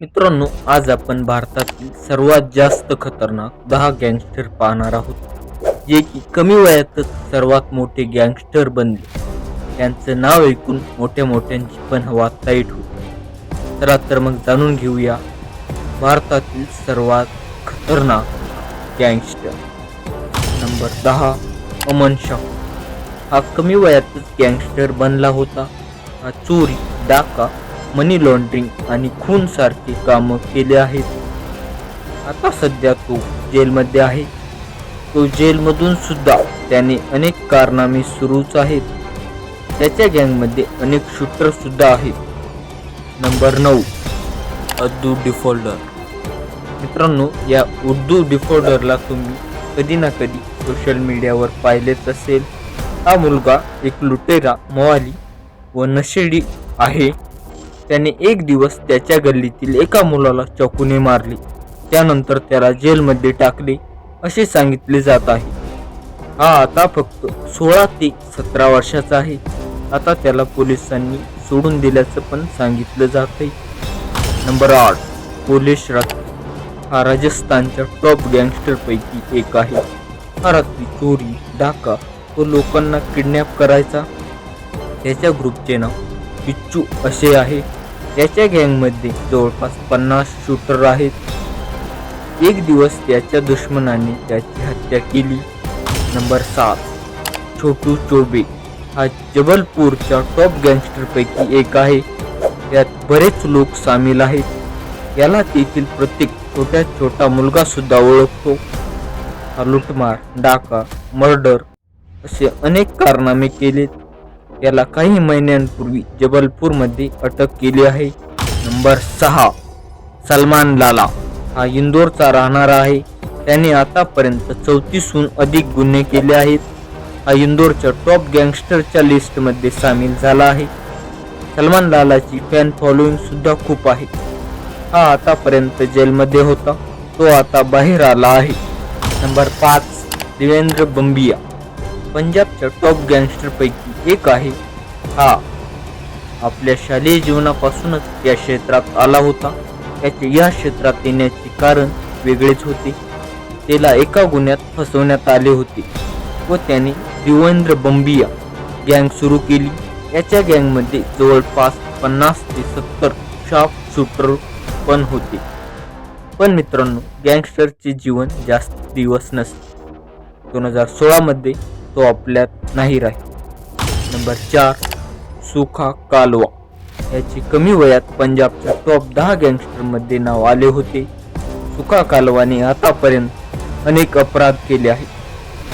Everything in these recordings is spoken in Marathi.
मित्रांनो आज आपण भारतातील सर्वात जास्त खतरनाक दहा गँगस्टर पाहणार आहोत जे की कमी वयातच सर्वात मोठे गँगस्टर बनले. त्यांचं नाव ऐकून मोठ्या मोठ्यांची पण हवा ताईट होती. चला तर मग जाणून घेऊया भारतातील सर्वात खतरनाक गँगस्टर. नंबर दहा अमन शाह. हा कमी वयातच गँगस्टर बनला होता. हा चोरी डाका मनी लॉन्ड्रिंग आणि खूनसारखे कामं केले आहेत. आता सध्या तो जेलमध्ये आहे. तो जेलमधून सुद्धा त्याने अनेक कारनामे सुरूच आहेत. त्याच्या गँगमध्ये अनेक शूटर सुद्धा आहेत. नंबर नऊ अद्दू डिफॉल्टर. मित्रांनो या उर्दू डिफॉल्डरला तुम्ही कधी ना कधी सोशल मीडियावर पाहिलेच असेल. हा मुलगा एक लुटेरा मोवाली व नशेडी आहे. त्याने एक दिवस त्याच्या गल्लीतील एका मुलाला चाकूने मारले. त्यानंतर त्याला जेलमध्ये टाकले असे सांगितले जात आहे. हा आता फक्त सोळा ते सतरा वर्षाचा आहे. आता त्याला पोलिसांनी सोडून दिल्याचं पण सांगितलं जात आहे नंबर आठ पोलीस रात्री हा राजस्थानच्या टॉप गँगस्टरपैकी एक आहे. हा रात्री चोरी डाका व लोकांना किडनॅप करायचा. त्याच्या ग्रुपचे नाव बिच्चू असे आहे. त्याच्या गँगमध्ये जवळपास पन्नास शूटर आहेत. एक दिवस त्याच्या दुश्मनाने त्याची हत्या केली. नंबर सात छोटू चोबे. हा जबलपूरच्या टॉप गँगस्टरपैकी एक आहे. यात बरेच लोक सामील आहेत. याला तेथील प्रत्येक छोट्या छोटा मुलगा सुद्धा ओळखतो. हा लुटमार डाका मर्डर असे अनेक कारनामे केलेत. याला काही महिन्यांपूर्वी जबलपूरमध्ये अटक केली आहे. नंबर सहा सलमान लाला. हा इंदोरचा राहणारा आहे. त्याने आतापर्यंत चौतीसहून अधिक गुन्हे केले आहेत. हा इंदोरच्या टॉप गँगस्टरच्या लिस्टमध्ये सामील झाला आहे. सलमान लालाची फॅन फॉलोईंग सुद्धा खूप आहे. हा आतापर्यंत जेलमध्ये होता. तो आता बाहेर आला आहे. नंबर पाच देवेंद्र बंबिया. पंजाबच्या टॉप गँगस्टरपैकी एक आहे. हा आपल्या शालेय जीवनापासूनच या क्षेत्रात आला होता. त्याचे या क्षेत्रात येण्याचे कारण वेगळेच होते. त्याला एका गुन्ह्यात फसवण्यात आले होते व त्याने दिवेंद्र बंबिया गँग सुरू केली. याच्या गँगमध्ये जवळपास पन्नास ते सत्तर शॉप शूटर पण होते. पण मित्रांनो गँगस्टरचे जीवन जास्त दिवस नसते. दोन हजार सोळामध्ये तो आपल्यात नाही राहील. नंबर चार सुखा कालवा. याचे कमी वयात पंजाबच्या टॉप दहा गँगस्टरमध्ये नाव आले होते. सुखा कालवाने आतापर्यंत अनेक अपराध केले आहेत.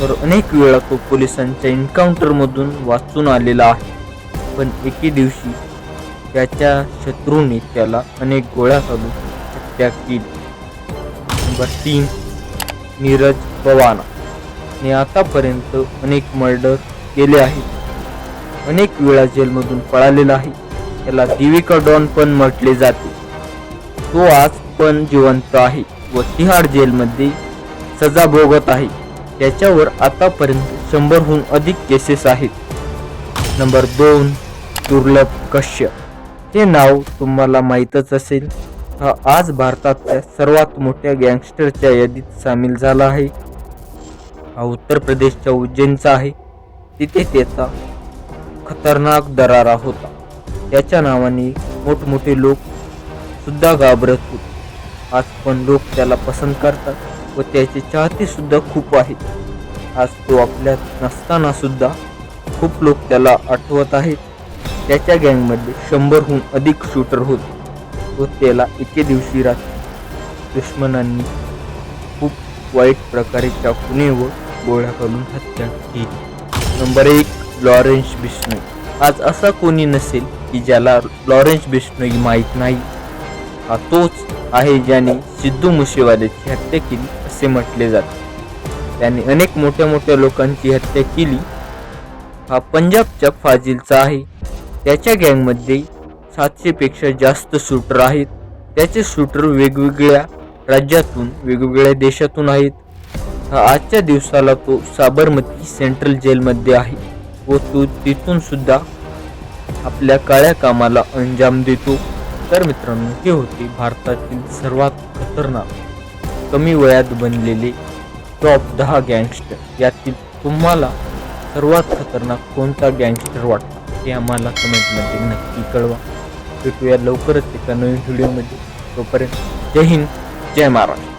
तर अनेक वेळा तो पोलिसांच्या एन्काउंटरमधून वाचून आलेला आहे. पण एके दिवशी त्याच्या शत्रूने त्याला अनेक गोळ्या घालून हत्या केली. नंबर तीन नीरज पवाना. पोलिसांनी आतापर्यंत अनेक मर्डर केले आहेत. अनेक वेळा जेलमधून पळालेला आहे. त्याला दिविका डॉन पण म्हटले जाते. तो आज पण जिवंत आहे व तिहाड जेलमध्ये सजा भोगत आहे. त्याच्यावर आतापर्यंत शंभरहून अधिक केसेस आहेत. नंबर दोन दुर्लभ कश्यप हे नाव तुम्हाला माहीतच असेल. हा आज भारतातल्या सर्वात मोठ्या गँगस्टरच्या यादीत सामील झाला आहे. हा उत्तर प्रदेशच्या उज्जैनचा आहे. तिथे त्याचा खतरनाक दरारा होता. त्याच्या नावाने मोठमोठे लोक सुद्धा घाबरत होते. आज पण लोक त्याला पसंत करतात व त्याचे चाहते सुद्धा खूप आहेत. आज तो आपल्यात नसताना सुद्धा खूप लोक त्याला आठवत आहेत. त्याच्या गँगमध्ये शंभरहून अधिक शूटर होते व त्याला एके दिवशी रात्री दुश्मनांनी खूप वाईट प्रकारे चाकूने व गोळ्या करून हत्या केली. नंबर एक लॉरेन्स बिष्णोई आज असा कोणी नसेल की ज्याला लॉरेन्स बिष्णोई माहीत नाही. हा तोच आहे ज्याने सिद्धू मुसेवाल्याची हत्या केली असे म्हटले जाते. त्याने अनेक मोठ्या मोठ्या लोकांची हत्या केली. हा पंजाबच्या फाजिलचा आहे. त्याच्या गँगमध्ये सातशेपेक्षा जास्त शूटर आहेत. त्याचे शूटर वेगवेगळ्या राज्यातून वेगवेगळ्या देशातून आहेत. हा आजच्या दिवसाला तो साबरमती सेंट्रल जेलमध्ये आहे. व तो तिथून सुद्धा आपल्या काळ्या कामाला अंजाम देतो. तर मित्रांनो हे होते भारतातील सर्वात खतरनाक कमी वयात बनलेले टॉप दहा गँगस्टर यातील तुम्हाला सर्वात खतरनाक कोणता गँगस्टर वाटतो हे आम्हाला कमेंटमध्ये नक्की कळवा. भेटूया लवकरच एका नवीन व्हिडिओमध्ये तोपर्यंत जय हिंद जय महाराष्ट्र.